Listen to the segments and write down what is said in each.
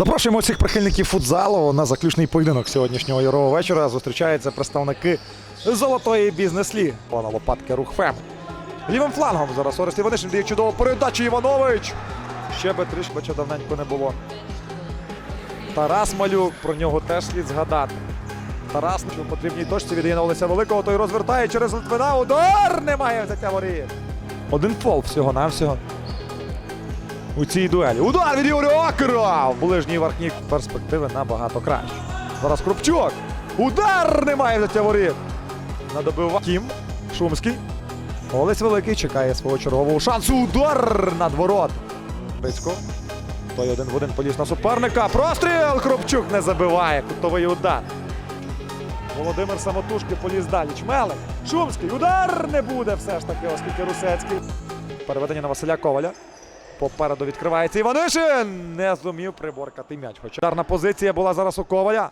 Запрошуємо всіх прихильників футзалу на заключний поєдинок сьогоднішнього ярового вечора. Зустрічаються представники золотої бізнес-лі. Пана Лопатки рух Фем. Лівим флангом зараз Орест Іванишин дає чудову передачу Іванович. Ще би трішки давненько не було. Тарас Малюк, про нього теж слід згадати. Тарас у потрібній точці віддає на Олеся Великого, той розвертає через Литвина. Удар немає взяття воріт. Один фол всього-навсього у цій дуелі. Удар від Юрія Окера! В ближній верхній перспективи набагато краще. Зараз Крупчук. Удар немає взяття воріт. Надобива Кім. Шумський. Олесь Великий чекає свого чергового шансу. Удар над ворот. Брицько. Той один в один поліз на суперника. Простріл! Крупчук не забиває. Кутовий удар. Володимир самотужки поліз далі. Чмелик. Шумський. Удар не буде все ж таки, оскільки Русецький. Переведення на Василя Коваля. Попереду відкривається Іванишин. Не зумів приборкати м'яч. Хоча ударна позиція була зараз у Коваля.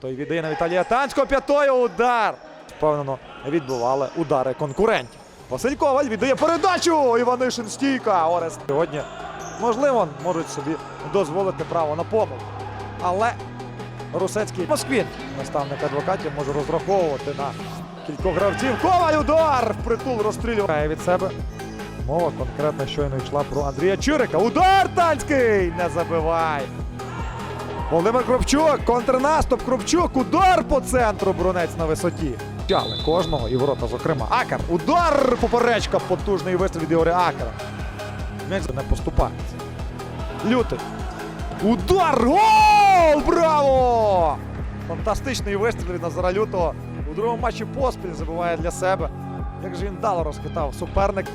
Той віддає на Віталія Танського. П'ятою удар. Впевнено, відбували удари конкурентів. Василь Коваль віддає передачу. Іванишин стійка. Орест сьогодні, можливо, можуть собі дозволити право на помилку. Але Русецький Москвін, наставник адвокатів, може розраховувати на кількох гравців. Коваль удар! Впритул розстрілює від себе. Мова конкретно щойно йшла про Андрія Чурика. Удар Танський! Не забивай! Володимир Кропчук, контрнаступ, Кропчук, удар по центру, Брунець на висоті. Тяли кожного і ворота, зокрема. Акер, удар, поперечка, потужний вистріл від Ігоря Акера. М'яч не поступається. Лютий. Удар! Гол! Браво! Фантастичний вистріл від Назара Лютого. У другому матчі поспіль забиває для себе. Як же він дало розхитав суперник.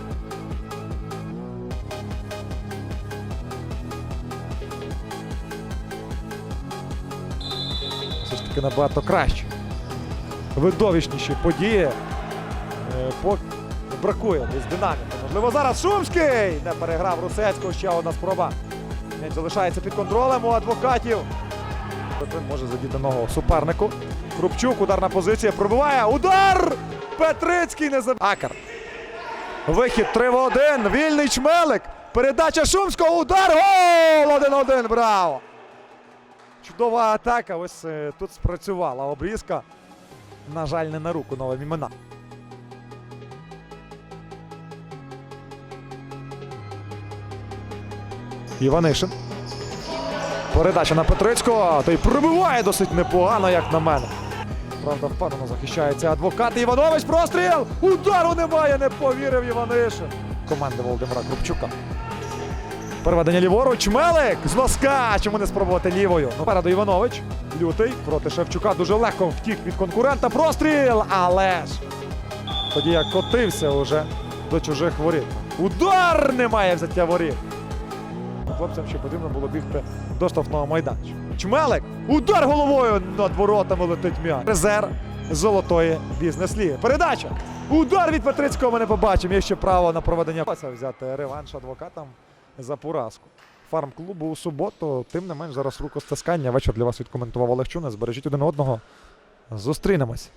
Все ж таки набагато краще. Видовищніші події. Е, Поки бракує десь динаміки. Можливо, зараз Шумський не переграв Русецького. Ще одна спроба. М'яч залишається під контролем у адвокатів. Він може задіти ногу супернику. Крупчук, ударна позиція. Пробиває. Удар! Петрицький не забив. Акер. Вихід 3 в 1. Вільний чмелик. Передача Шумського. Удар. Гол! 1-1. Браво! Чудова атака. Ось е, тут спрацювала обрізка. На жаль, не на руку новим імена. Іванишин. Передача на Петрицького. Той пробиває досить непогано, як на мене. Правда, впевнено захищається адвокат. Іванович простріл! Удару немає, не повірив Іванишин. Команди Володимира Крупчука. Переведення ліворуч. Мелик з носка. Чому не спробувати лівою? Ну, Попереду Іванович. Лютий проти Шевчука дуже легко втік від конкурента. Простріл! Але ж тоді як котився уже до чужих воріт. Удар немає взяття воріт. Хлопцям ще потрібно було бігти до штрафного майданчика. Чмелик! Удар головою над воротами летить м'яч. Резерв золотої бізнес-ліги. Передача! Удар від Петрицького ми не побачимо. Є ще право на проведення взяти реванш адвокатам за поразку. Фарм-клубу у суботу, тим не менш, зараз рукостискання. Вечір для вас відкоментував Олег Чуна. Збережіть один одного. Зустрінемось.